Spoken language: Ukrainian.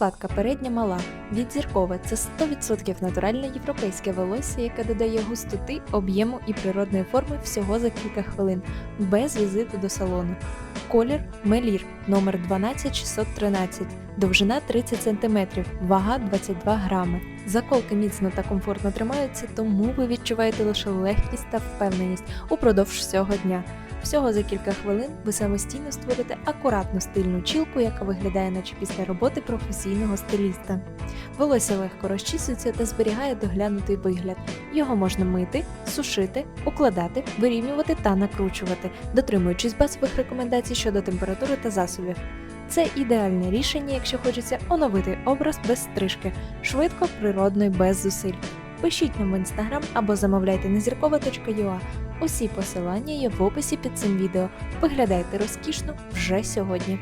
Закладка передня мала, відзіркове це 100% натуральне європейське волосся, яке додає густоти, об'єму і природної форми всього за кілька хвилин, без візиту до салону. Колір Мелір номер 12613, довжина 30 см, вага 22 грами. Заколки міцно та комфортно тримаються, тому ви відчуваєте лише легкість та впевненість упродовж всього дня. Всього за кілька хвилин ви самостійно створите акуратну стильну чілку, яка виглядає наче після роботи професійного стиліста. Волосся легко розчісується та зберігає доглянутий вигляд. Його можна мити, сушити, укладати, вирівнювати та накручувати, дотримуючись базових рекомендацій щодо температури та засобів. Це ідеальне рішення, якщо хочеться оновити образ без стрижки, швидко, природно і без зусиль. Пишіть нам в інстаграм або замовляйте на зіркова.ua. Усі посилання є в описі під цим відео. Виглядайте розкішно вже сьогодні.